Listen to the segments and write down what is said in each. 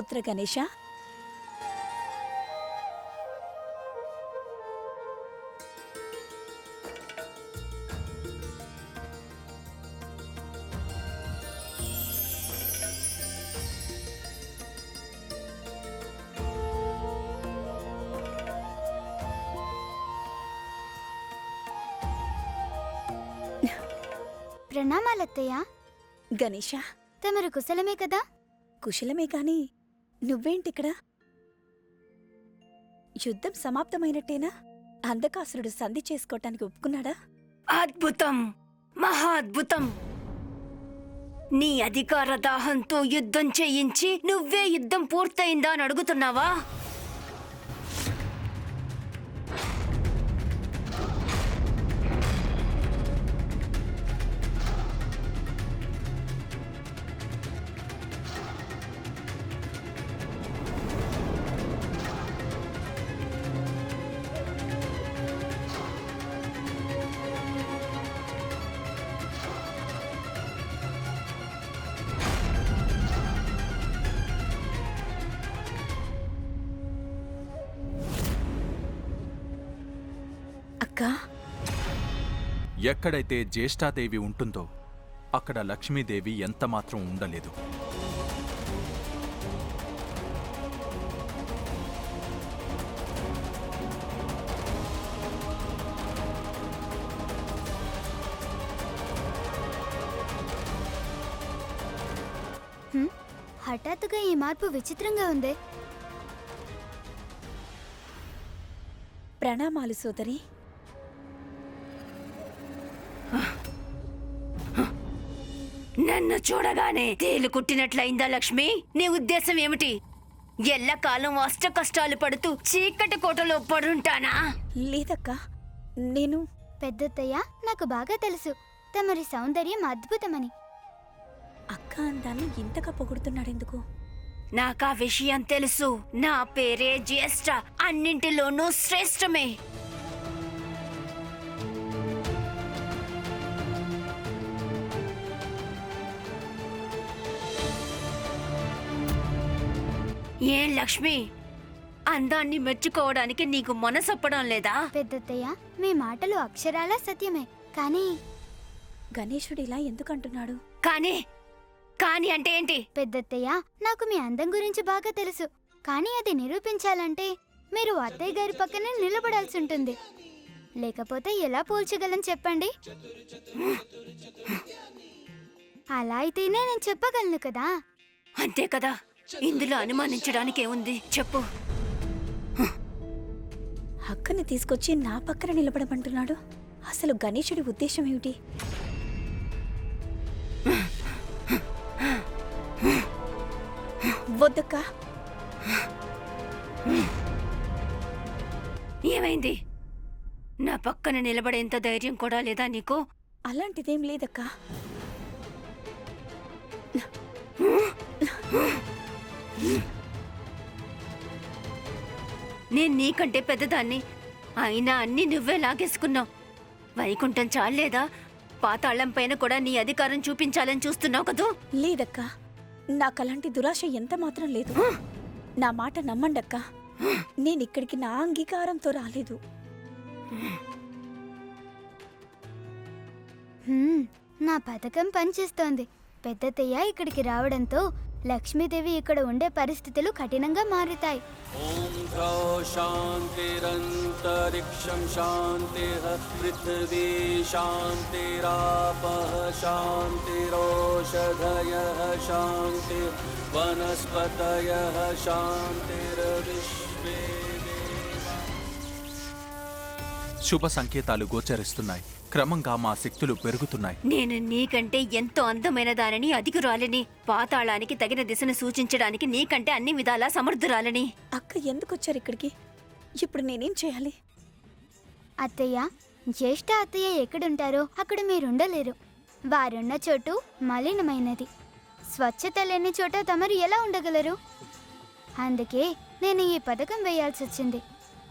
పుత్ర గణేష ప్రణామాలత్తయ్య గణేష తమరు కుశలమే కదా? కుశలమే కాని నువ్వేంటిక్కడ? యుద్ధం సమాప్తమైనట్టేనా? అంధకాసురుడు సంధి చేసుకోవటానికి ఒప్పుకున్నాడా? అద్భుతం! మహా అద్భుతం నీ అధికార దాహంతో యుద్ధం చేయించి నువ్వే యుద్ధం పూర్తయిందా అని అడుగుతున్నావా? ఎక్కడైతే జ్యేష్ఠాదేవి ఉంటుందో అక్కడ లక్ష్మీదేవి ఎంతమాత్రం ఉండలేదు? హఠాత్తుగా ఈ మార్పు విచిత్రంగా ఉంది. ప్రణామాలు సోదరి. నన్ను చూడగానే తేలు కుట్టినట్లయిందా లక్ష్మి? నీ ఉద్దేశం ఏమిటి? ఎల్లకాలం అష్ట కష్టాలు పడుతూ చీకటి కోటలో పడుంటానా? లేదక్కా నేను పెద్దత్తయ్య నాకు బాగా తెలుసు. తమరి సౌందర్యం అద్భుతమని. అక్క అందాన్ని ఇంతగా పొగుడుతున్నాడెందుకు? నాకా విషయం తెలుసు. నా పేరే జ్యేష్ఠ. అన్నింటిలోనూ శ్రేష్టమే ఏం లక్ష్మి? అందాన్ని మెచ్చుకోవడానికి నీకు మనసొప్పడం లేదా? పెద్దత్తయ్య మీ మాటలు అక్షరాలా సత్యమే కానీ గణేశుడు ఇలా ఎందుకు అంటున్నాడు కానీ కానీ అంటే ఏంటి? పెద్దత్తయ్య నాకు మీ అందం గురించి బాగా తెలుసు కానీ అది నిరూపించాలంటే మీరు అత్తయ్య గారి పక్కనే నిలబడాల్సి ఉంటుంది. లేకపోతే ఎలా పోల్చగలను చెప్పండి? అలా అయితేనే నేను చెప్పగలను కదా? అంతే కదా? ఇందులో అనుమానించడానికి ఏముంది? చెప్పు. అక్కని తీసుకొచ్చి నా పక్కన నిలబడమంటున్నాడు? అసలు గణేశుడి ఉద్దేశం ఏమిటి? వద్దక్కా. ఏమైంది? నా పక్కన నిలబడేంత ధైర్యం కూడా లేదా నీకు? అలాంటిదేం లేదక్కా. నేను నీకంటే పెద్దదాన్ని. అయినా అన్ని నువ్వే లాగేసుకున్నావు. వైకుంఠం చాలేదా? పాతాళం పైన కూడా నీ అధికారం చూపించాలని చూస్తున్నావు కదూ? లేదక్కా. నాకలాంటి దురాశ ఎంత మాత్రం లేదు. నా మాట నమ్మండక్కా. నేనిక్కడికి నా అంగీకారంతో రాలేదు. హ్మ్, నా పథకం పనిచేస్తోంది. పెద్దతయ్య ఇక్కడికి రావడంతో లక్ష్మీదేవి ఇక్కడ ఉండే పరిస్థితులు కఠినంగా మారుతాయి. ఓం శాంతిరంతరిక్షం శాంతి పృథ్వీ శాంతిరాప శాంతిరోషధయ శాంతి వనస్పతయ శాంతిర్విశ్వే శుభ సంకేతాలు గోచరిస్తున్నాయి. క్రమంగా మా శక్తులు పెరుగుతున్నాయి. నేను నీకంటే ఎంతో అందమైన దానిని అధికురాలిని పాతాళానికి తగిన దిశను సూచించడానికి నీకంటే అన్ని విధాలా సమర్థురాలని. అక్క ఎందుకొచ్చారు ఇక్కడికి? ఇప్పుడు నేనేం చేయాలి? అత్తయ్య జ్యేష్ఠ అత్తయ్య ఎక్కడుంటారో అక్కడ మీరుండలేరు. వారున్న చోటు మలినమైనది. స్వచ్ఛత లేని చోట తమరు ఎలా ఉండగలరు? అందుకే నేను ఈ పథకం వేయాల్సి వచ్చింది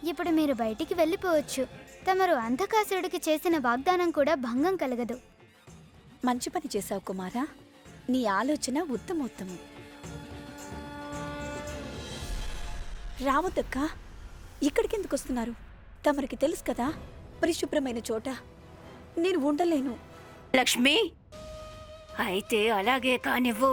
ఇప్పుడు మీరు బయటికి వెళ్ళిపోవచ్చు. తమరు అంధకాసురుడికి చేసిన వాగ్దానం కూడా భంగం కలగదు. మంచి పని చేశావు కుమారా. నీ ఆలోచన ఉత్తమోత్తమం. రావద్దక్కా ఇక్కడికి ఎందుకు వస్తున్నారు? తమరికి తెలుసు కదా పరిశుభ్రమైన చోట. నేను ఉండలేను. లక్ష్మి అయితే అలాగే కానివ్వు.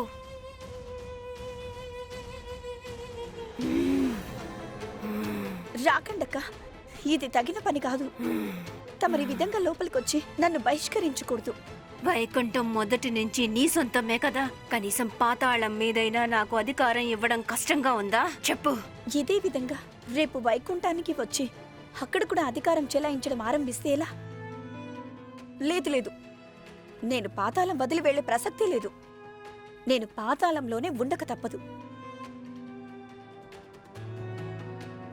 రాకండక్క. ఇది తగిన పని కాదు. తమరి విధంగా లోపలికొచ్చి నన్ను బహిష్కరించకూడదు. వైకుంఠం మొదటి నుంచి నీ సొంతమే కదా. కనీసం పాతాళం మీదైనా నాకు అధికారం ఇవ్వడం కష్టంగా ఉందా? చెప్పు. ఇదే విధంగా రేపు వైకుంఠానికి వచ్చి అక్కడ కూడా అధికారం చెలాయించడం ఆరంభిస్తే ఎలా? లేదు లేదు. నేను పాతాళం వదిలి వెళ్ళే ప్రసక్తే లేదు. నేను పాతాళంలోనే ఉండక తప్పదు.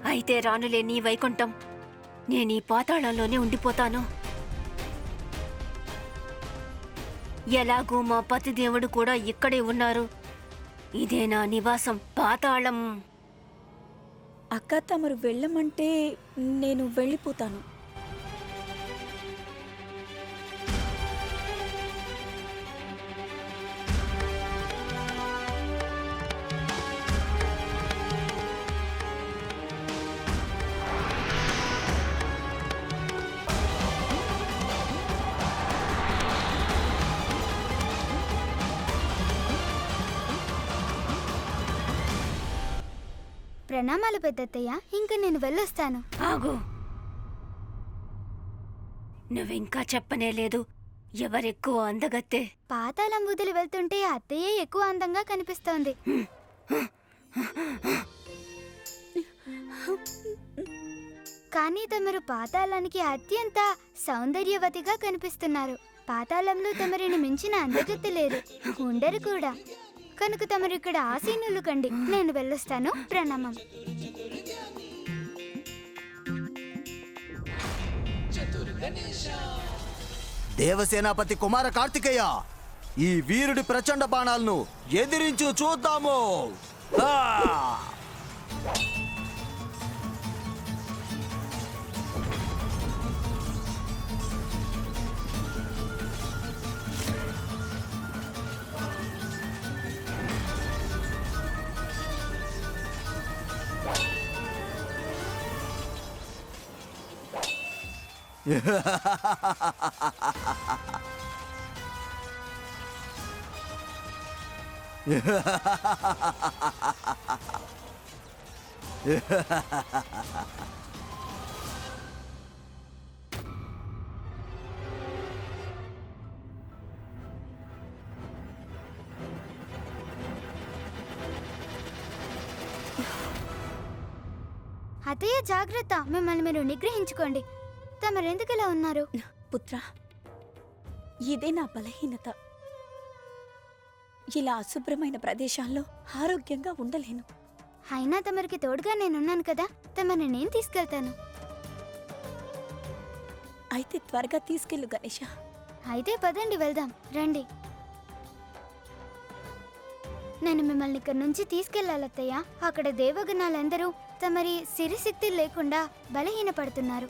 అయితే రానులే నీ వైకుంఠం. నేను ఈ పాతాళంలోనే ఉండిపోతాను. ఎలాగూ మా పతిదేవుడు కూడా ఇక్కడే ఉన్నారు. ఇదే నా నివాసం పాతాళం. అక్క తమరు వెళ్ళమంటే నేను వెళ్ళిపోతాను. ప్రణామాలు పెద్దత్తయ్య. ఇంక నేను వెళ్ళొస్తాను. ఆగు. నువ్వింకా చెప్పనే లేదు. ఎవరెక్కువ అందగత్తే? పాతాళం వదిలి వెళ్తుంటే అత్తయ్య ఎక్కువ అందంగా కనిపిస్తోంది. కానీ తమరు పాతాళానికి అత్యంత సౌందర్యవతిగా కనిపిస్తున్నారు. పాతాళంలో తమరిని మించిన అందగత్తి లేరు ఉండరు కూడా. కనుక తమరు ఇక్కడ ఆసీనులు కండి. నేను వెళ్ళొస్తాను. ప్రణామం. దేవసేనాపతి కుమార కార్తికేయ ఈ వీరుడి ప్రచండ బాణాలను ఎదిరించు చూద్దాము. అదే జాగ్రత్త. మిమ్మల్ని మీరు నిగ్రహించుకోండి. తమరెందుకు ఇలా ఉన్నారు? పుత్ర ఇదే నా బలహీనత. ఇలా అశుభ్రమైన ప్రదేశాల్లో ఆరోగ్యంగా ఉండలేను. అయినా తమరికి తోడుగా నేనున్నాను కదా తమని నేను తీసుకెళ్తాను. అయితే త్వరగా తీసుకెళ్ళు గణేష. అయితే పదండి వెళ్దాం రండి. నేను మిమ్మల్ని ఇక్కడ నుంచి తీసుకెళ్ళాలి అత్తయ్య. అక్కడ దేవగణాలందరూ తమరి సిరిశక్తి లేకుండా బలహీనపడుతున్నారు.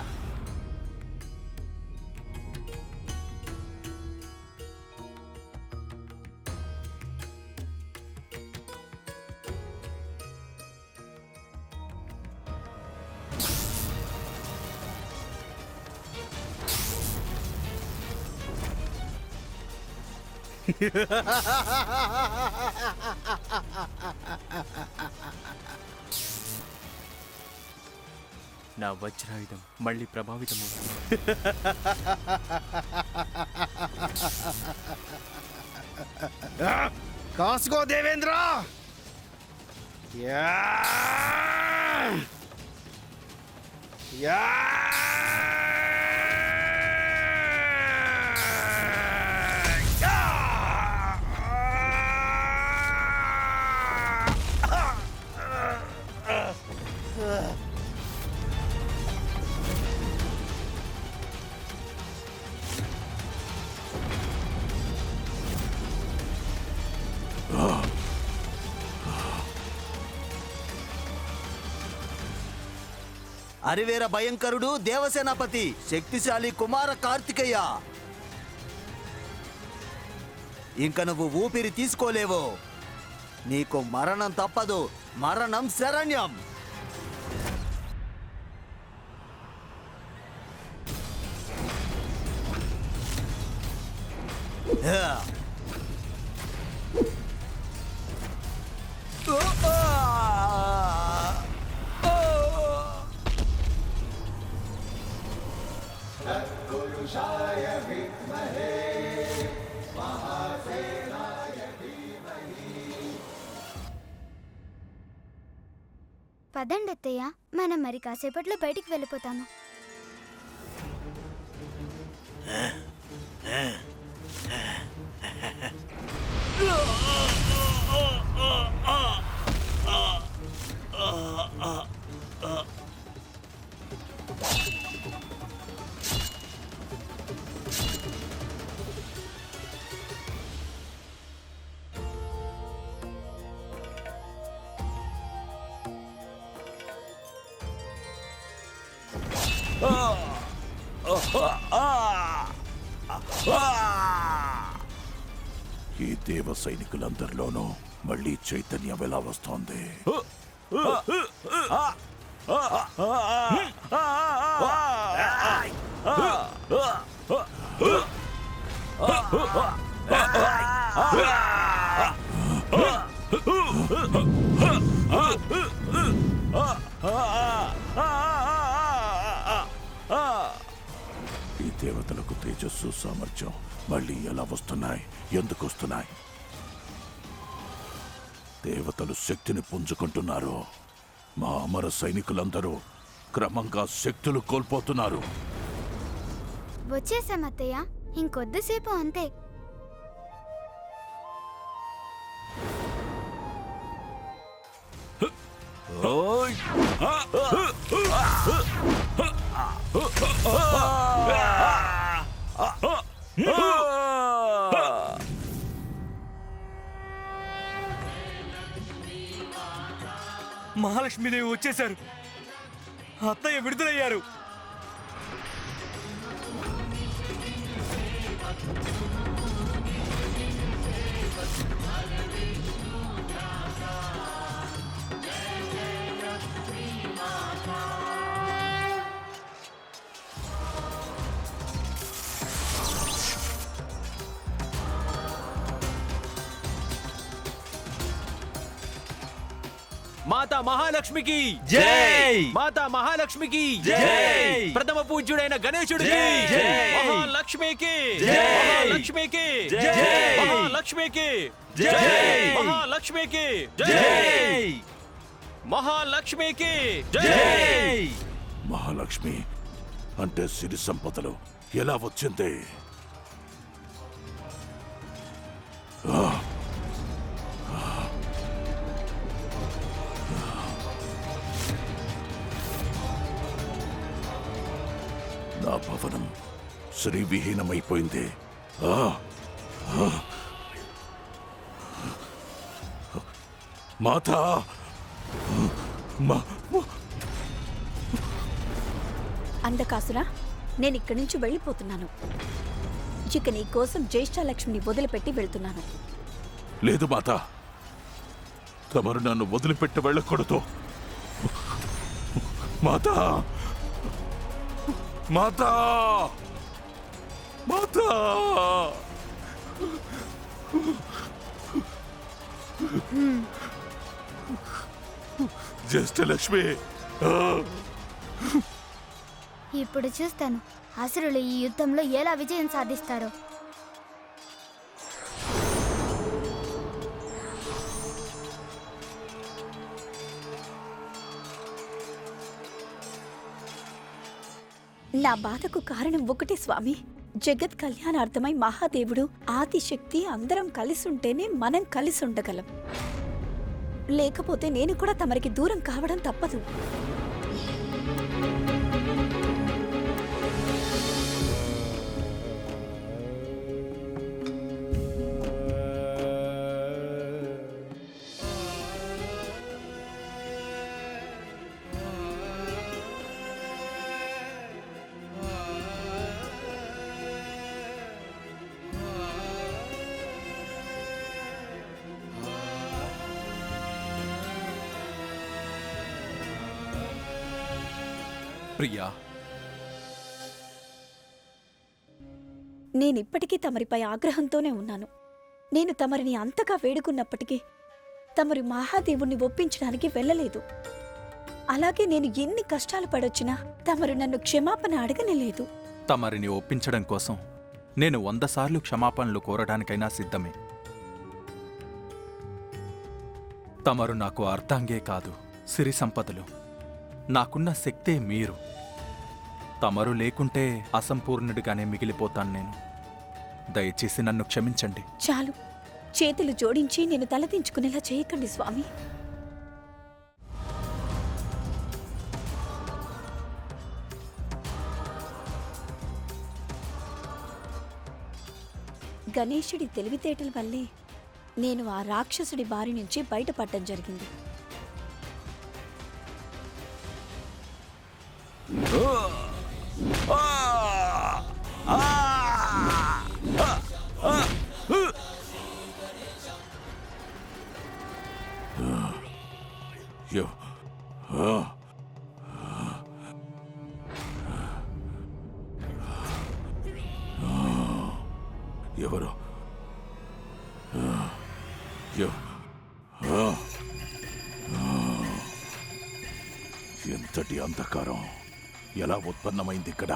నా వజ్రాయుధం మళ్ళీ ప్రభావితమవుతుంది కాసుకో దేవేంద్ర యా! యా! యా! అరివేర భయంకరుడు దేవసేనాపతి శక్తిశాలి కుమార కార్తికేయ. ఇంక నువ్వు ఊపిరి తీసుకోలేవు. నీకు మరణం తప్పదు. మరణం శరణ్యం. Yeah. పదండి అత్తయ్య. మనం మరి కాసేపట్లో బయటికి వెళ్ళిపోతాము. ఈ దేవ సైనికులందరిలోనూ మళ్ళీ చైతన్యం ఎలా వస్తోంది? ఈ తేజస్సు సామర్థ్యం మళ్ళీ ఎలా వస్తున్నాయి ఎందుకు వస్తున్నాయి దేవతలు శక్తిని పుంజుకుంటున్నారు మా అమర సైనికులందరూ క్రమంగా శక్తులు కోల్పోతున్నారు వచ్చేసాం అత్తయ్య ఇంకొద్దిసేపు అంతే ఓయ్! మహాలక్ష్మీదేవి వచ్చేశారు. అత్తయ్య విడుదలయ్యారు. మాతా మహాలక్ష్మికి జై! మాతా మహాలక్ష్మికి జై! ప్రథమ పూజ్యుడైన గణేశుడికి జై! మహాలక్ష్మికి జై! మహాలక్ష్మికి జై! మహాలక్ష్మికి జై! మహాలక్ష్మికి జై! మహాలక్ష్మికి జై! మహాలక్ష్మి అంటే సిరి సంపదలు ఎలా వచ్చింది భవనం శ్రీవిహీనమైపోయింది! మాతా! అందకాసురా నేను ఇక్కడి నుంచి వెళ్ళిపోతున్నాను. ఇక నీ కోసం జ్యేష్ఠలక్ష్మిని వదిలిపెట్టి వెళ్తున్నాను. లేదు మాత. తమరు నన్ను వదిలిపెట్టి వెళ్ళకూడదు. మాత! మాత జ్యేష్ఠ లక్ష్మి ఇప్పుడు చూస్తాను. అసురులు ఈ యుద్ధంలో ఎలా విజయం సాధిస్తారో. నా బాధకు కారణం ఒకటే స్వామి. జగత్ కళ్యాణార్థమై మహాదేవుడు ఆదిశక్తి అందరం కలిసుంటేనే మనం కలిసి ఉండగలం లేకపోతే నేను కూడా తమరికి దూరం కావడం తప్పదు. ప్రియా. నేనిప్పటికీ తమరిపై ఆగ్రహంతోనే ఉన్నాను. నేను తమరిని అంతగా వేడుకున్నప్పటికీ తమరి మహాదేవుణ్ణి ఒప్పించడానికి వెళ్ళలేదు. అలాగే నేను ఎన్ని కష్టాలు పడొచ్చినా తమరు నన్ను క్షమాపణ అడగనేలేదు. తమరిని ఒప్పించడం కోసం నేను వంద సార్లు క్షమాపణలు కోరడానికైనా సిద్ధమే. తమరు నాకు అర్థంగే కాదు సిరి సంపదలు. నాకున్న శక్తే మీరు. తమరు లేకుంటే అసంపూర్ణుడిగానే మిగిలిపోతాను నేను. దయచేసి నన్ను క్షమించండి. చాలు. చేతులు జోడించి నేను తలదించుకునేలా చేయకండి స్వామి. గణేశుడి తెలివితేటల వల్లే నేను ఆ రాక్షసుడి బారి నుంచి బయటపడటం జరిగింది. 으아! 아! 아! 아! 아! ఉత్పన్నమైంది ఇక్కడ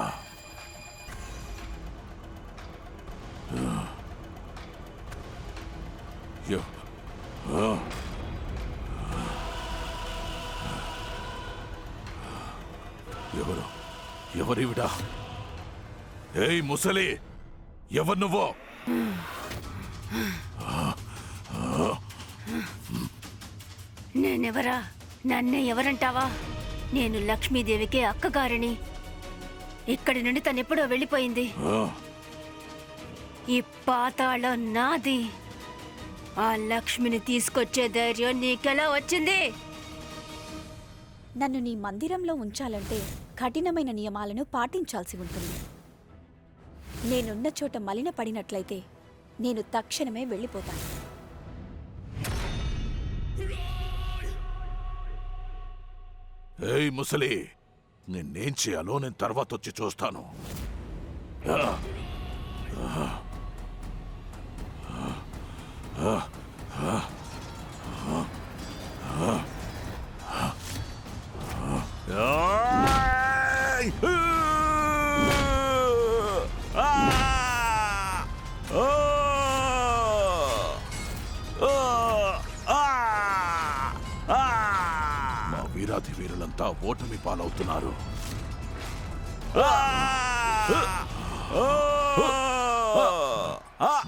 యో. ఎవరు? ఎవరివిడా? ఏయ్ ముసలి! ఎవరు నువ్వు? నేనెవరా? నన్నే ఎవరంటావా? నేను లక్ష్మీదేవికి అక్కగారిని. ఇక్కడి నుండి తనెప్పుడో వెళ్ళిపోయింది. ఆ, ఈ పాతాళం నాది. ఆ లక్ష్మిని తీసుకొచ్చే ధైర్యం నీకెలా వచ్చింది? నన్ను నీ మందిరంలో ఉంచాలంటే కఠినమైన నియమాలను పాటించాల్సి ఉంటుంది. నేనున్న చోట మలిన పడినట్లయితే నేను తక్షణమే వెళ్ళిపోతాను. ఏయ్ ముసలి నిన్నేం చేయాలో నేను తర్వాత వచ్చి చూస్తాను. వీరాధి వీరులంతా ఓటమి పాలవుతున్నారు.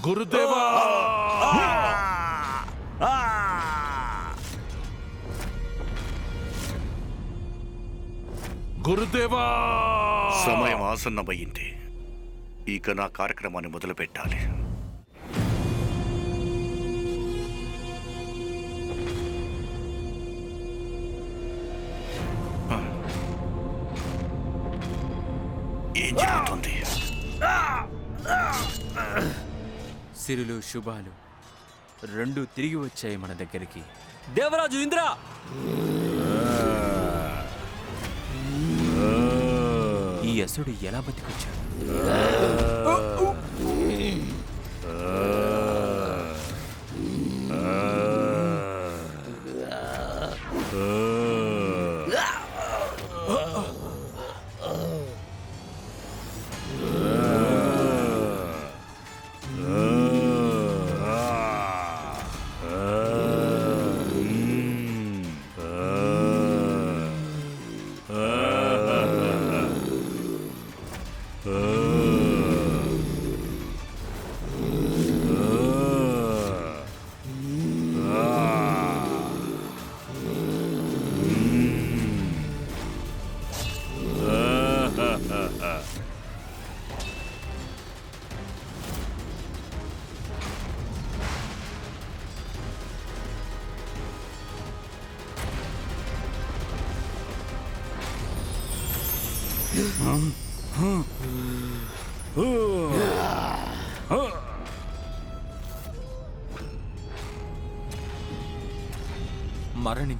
గురుదేవా! గురుదేవా! సమయం ఆసన్నమయ్యింది. ఇక నా కార్యక్రమాన్ని మొదలు పెట్టాలి సిరులు శుభాలు రెండు తిరిగి వచ్చాయి మన దగ్గరికి. దేవరాజు ఇంద్ర! ఈ అసుడు ఎలా బతికొచ్చాడు?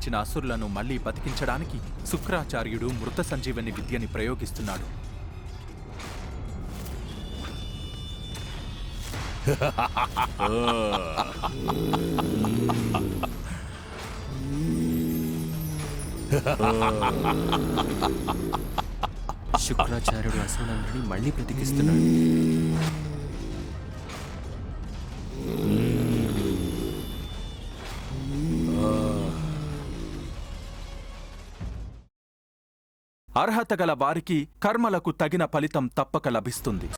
మరణించిన అసురులను మళ్ళీ బతికించడానికి శుక్రాచార్యుడు మృత సంజీవని విద్యని ప్రయోగిస్తున్నాడు. శుక్రాచార్యుడు అసురులందరినీ మళ్ళీ బ్రతికిస్తున్నాడు. అర్హత గల వారికి కర్మలకు తగిన ఫలితం తప్పక లభిస్తుంది.